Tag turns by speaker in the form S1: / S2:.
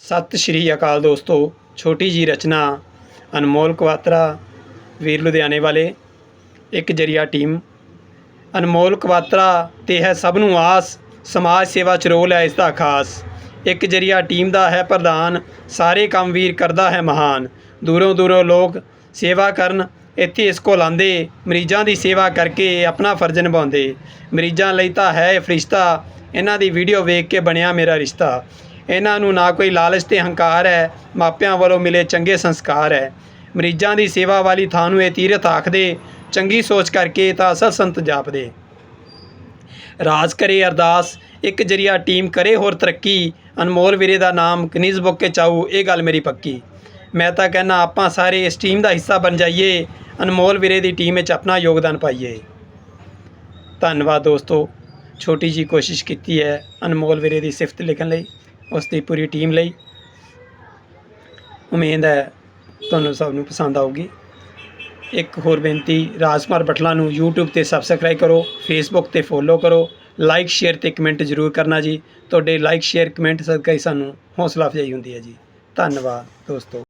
S1: ਸਤਿ ਸ਼੍ਰੀ ਅਕਾਲ ਦੋਸਤੋ, ਛੋਟੀ ਜੀ ਰਚਨਾ ਅਨਮੋਲ ਕਵਾਤਰਾ, ਵੀਰ ਲੁਧਿਆਣੇ ਵਾਲੇ, ਇੱਕ ਜਰੀਆ ਟੀਮ। ਅਨਮੋਲ ਕਵਾਤਰਾ ਤੇ ਹੈ ਸਭ ਨੂੰ ਆਸ, ਸਮਾਜ ਸੇਵਾ ਚ ਰੋਲ ਹੈ ਇਸ ਦਾ ਖਾਸ। ਇੱਕ ਜਰੀਆ ਟੀਮ ਦਾ ਹੈ ਪ੍ਰਧਾਨ, ਸਾਰੇ ਕੰਮ ਵੀਰ ਕਰਦਾ ਹੈ ਮਹਾਨ। ਦੂਰੋਂ ਦੂਰੋਂ ਲੋਕ ਸੇਵਾ ਕਰਨ, ਇੱਥੇ ਇਸ ਕੋਲ ਆਉਂਦੇ, ਮਰੀਜ਼ਾਂ ਦੀ ਸੇਵਾ ਕਰਕੇ ਆਪਣਾ ਫਰਜ਼ ਨਿਭਾਉਂਦੇ। ਮਰੀਜ਼ਾਂ ਲਈ ਤਾਂ ਹੈ ਫਰਿਸ਼ਤਾ, ਇਹਨਾਂ ਦੀ ਵੀਡੀਓ ਵੇਖ ਕੇ ਬਣਿਆ ਮੇਰਾ ਰਿਸ਼ਤਾ। ਇਹਨਾਂ ਨੂੰ ਨਾ ਕੋਈ ਲਾਲਚ ਤੇ ਹੰਕਾਰ ਹੈ, ਮਾਪਿਆਂ ਵੱਲੋਂ ਮਿਲੇ ਚੰਗੇ ਸੰਸਕਾਰ ਹੈ। ਮਰੀਜ਼ਾਂ ਦੀ ਸੇਵਾ ਵਾਲੀ ਥਾਂ ਨੂੰ ਇਹ ਤੀਰਥ ਆਖਦੇ, ਚੰਗੀ ਸੋਚ ਕਰਕੇ ਤਾਂ ਅਸਲ ਸੰਤ ਜਾਪਦੇ। ਰਾਜ ਕਰੇ ਅਰਦਾਸ, ਇੱਕ ਜਰੀਆ ਟੀਮ ਕਰੇ ਹੋਰ ਤਰੱਕੀ, ਅਨਮੋਲ ਵੀਰੇ ਦਾ ਨਾਮ ਕਨੀਜ਼ ਬੁੱਕ ਕੇ ਚਾਊ ਇਹ ਗੱਲ ਮੇਰੀ ਪੱਕੀ। ਮੈਂ ਤਾਂ ਕਹਿੰਦਾ, ਆਪਾਂ ਸਾਰੇ ਇਸ ਟੀਮ ਦਾ ਹਿੱਸਾ ਬਣ ਜਾਈਏ, ਅਨਮੋਲ ਵੀਰੇ ਦੀ ਟੀਮ ਵਿੱਚ ਆਪਣਾ ਯੋਗਦਾਨ ਪਾਈਏ। ਧੰਨਵਾਦ ਦੋਸਤੋ, ਛੋਟੀ ਜੀ ਕੋਸ਼ਿਸ਼ ਕੀਤੀ ਹੈ ਅਨਮੋਲ ਵੀਰੇ ਦੀ ਸਿਫਤ ਲਿਖਣ ਲਈ। ਉਸ ਦੀ ਪੂਰੀ ਟੀਮ ਲਈ। ਉਮੀਦ ਹੈ ਤੁਹਾਨੂੰ ਸਭ ਨੂੰ ਪਸੰਦ ਆਊਗੀ। ਇੱਕ ਹੋਰ ਬੇਨਤੀ, ਰਾਜਕੁਮਾਰ ਬਟਲਾ ਨੂੰ YouTube ਤੇ ਸਬਸਕ੍ਰਾਈਬ ਕਰੋ, Facebook ਤੇ ਫੋਲੋ ਕਰੋ ਲਾਈਕ ਸ਼ੇਅਰ ਤੇ ਕਮੈਂਟ ਜ਼ਰੂਰ ਕਰਨਾ ਜੀ। ਤੁਹਾਡੇ ਲਾਈਕ ਸ਼ੇਅਰ ਕਮੈਂਟ ਸਦਕਾ ਹੀ ਸਾਨੂੰ ਹੌਸਲਾ ਅਫਜ਼ਾਈ ਹੁੰਦੀ ਹੈ ਜੀ। ਧੰਨਵਾਦ ਦੋਸਤੋ।